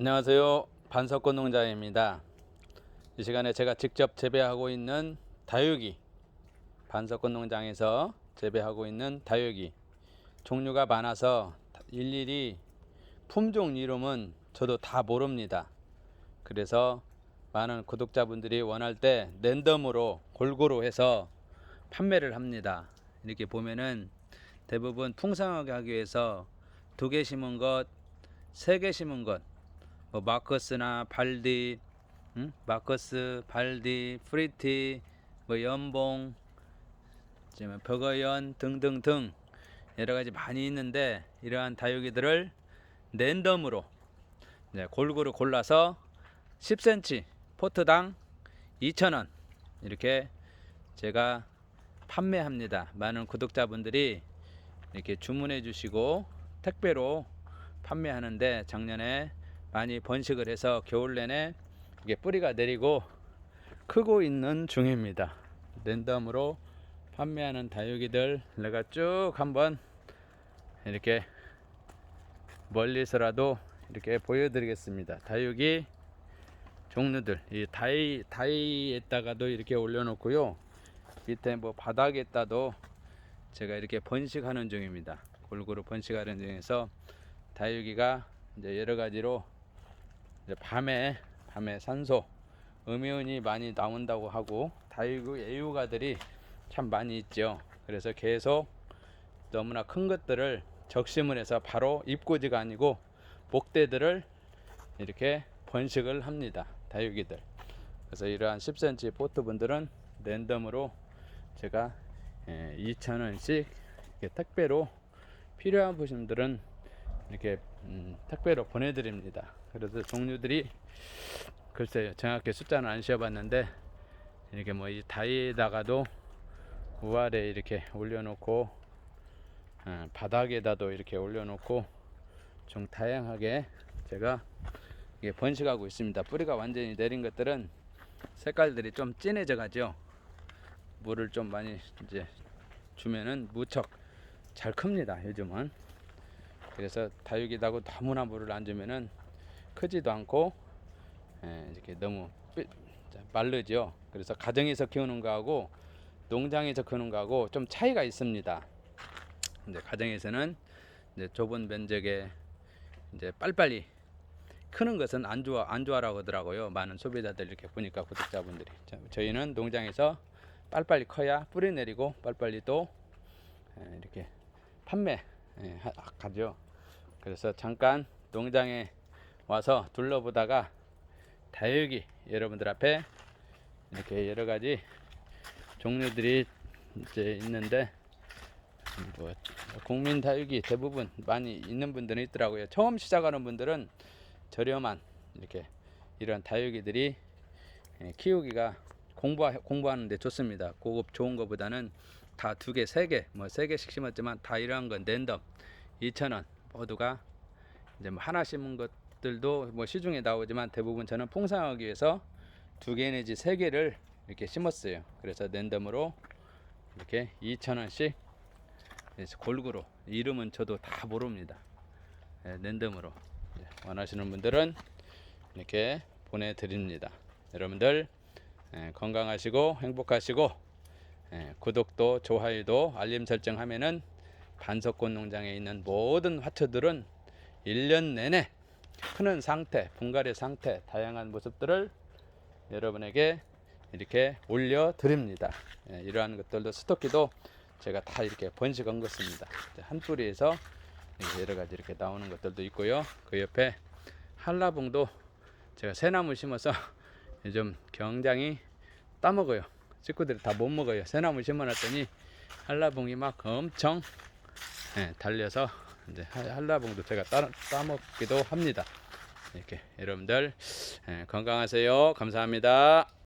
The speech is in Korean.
안녕하세요. 반석권 농장입니다. 이 시간에 제가 직접 재배하고 있는 다육이 반석권 농장에서 재배하고 있는 다육이 종류가 많아서 일일이 품종 이름은 저도 다 모릅니다. 그래서 많은 구독자분들이 원할 때 랜덤으로 골고루 해서 판매를 합니다. 이렇게 보면은 대부분 풍성하게 하기 위해서 두 개 심은 것, 세 개 심은 것, 뭐 마커스나 발디, 응? 마커스, 발디, 프리티, 뭐 연봉, 지금 벽어연 등등등 여러 가지 많이 있는데 이러한 다육이들을 랜덤으로 골고루 골라서 10cm 포트당 2,000원 이렇게 제가 판매합니다. 많은 구독자분들이 이렇게 주문해 주시고 택배로 판매하는데 작년에 많이 번식을 해서 겨울 내내 이게 뿌리가 내리고 크고 있는 중입니다. 랜덤으로 판매하는 다육이들 내가 쭉 한번 이렇게 멀리서라도 이렇게 보여드리겠습니다. 다육이 종류들 이 다이 다이에다가도 이렇게 올려놓고요. 밑에 뭐 바닥에다도 제가 이렇게 번식하는 중입니다. 골고루 번식하는 중에서 다육이가 이제 여러 가지로 이제 밤에 밤에 산소 음이온이 많이 나온다고 하고 다육이 애유가들이 참 많이 있죠. 그래서 계속 너무나 큰 것들을 적심을 해서 바로 입고지가 아니고 목대들을 이렇게 번식을 합니다. 다육이들. 그래서 이러한 10cm 포트 분들은 랜덤으로 제가 2,000원씩 택배로 필요한 분들은 이렇게 음, 택배로 보내드립니다. 그래서 종류들이 글쎄요 정확히 숫자는 안 씌어봤는데 이렇게 뭐 이 다이에다가도 우아래 이렇게 올려놓고 어, 바닥에다도 이렇게 올려놓고 좀 다양하게 제가 이게 번식하고 있습니다. 뿌리가 완전히 내린 것들은 색깔들이 좀 진해져 가죠. 물을 좀 많이 이제 주면은 무척 잘 큽니다. 요즘은. 그래서 다육이다고 너무나 물을 안 주면은 크지도 않고 예, 이렇게 너무 마르죠. 그래서 가정에서 키우는 거하고 농장에서 키우는 거하고 좀 차이가 있습니다. 이제 가정에서는 이제 좁은 면적에 이제 빨리빨리 크는 것은 안 좋아 안 좋아라고 하더라고요. 많은 소비자들 이렇게 보니까 구독자분들이 자, 저희는 농장에서 빨리빨리 커야 뿌리 내리고 빨리빨리 또 예, 이렇게 판매 예, 하- 가죠. 그래서 잠깐 농장에 와서 둘러보다가 다육이 여러분들 앞에 이렇게 여러 가지 종류들이 이제 있는데 뭐 국민 다육이 대부분 많이 있는 분들은 있더라고요. 처음 시작하는 분들은 저렴한 이렇게 이런 다육이들이 예, 키우기가 공부 공부하는데 좋습니다. 고급 좋은 거보다는 다 두 개, 세 개, 뭐 세 개씩 심었지만 다 이러한 건 랜덤 2,000원 모두가 이제 뭐 하나 심은 것들도 뭐 시중에 나오지만 대부분 저는 풍성하기 위해서 두 개 내지 세 개를 이렇게 심었어요. 그래서 랜덤으로 이렇게 2,000원씩 골고루 이름은 저도 다 모릅니다. 예, 랜덤으로 예, 원하시는 분들은 이렇게 보내드립니다. 여러분들 예, 건강하시고 행복하시고 예, 구독도 좋아요도 알림 설정하면은 반석곤 농장에 있는 모든 화초들은 1년 내내 크는 상태, 분갈이 상태, 다양한 모습들을 여러분에게 이렇게 올려 드립니다. 예, 이러한 것들도 스토키도 제가 다 이렇게 번식한 것입니다. 한 뿌리에서 여러 가지 이렇게 나오는 것들도 있고요. 그 옆에 한라봉도 제가 새나무 심어서 요즘 굉장히 따먹어요. 식구들이 다 못 먹어요. 새나무 심어놨더니 한라봉이 막 엄청 예, 달려서 이제 한- 한라봉도 제가 따, 따먹기도 합니다. 이렇게 여러분들 예, 건강하세요. 감사합니다.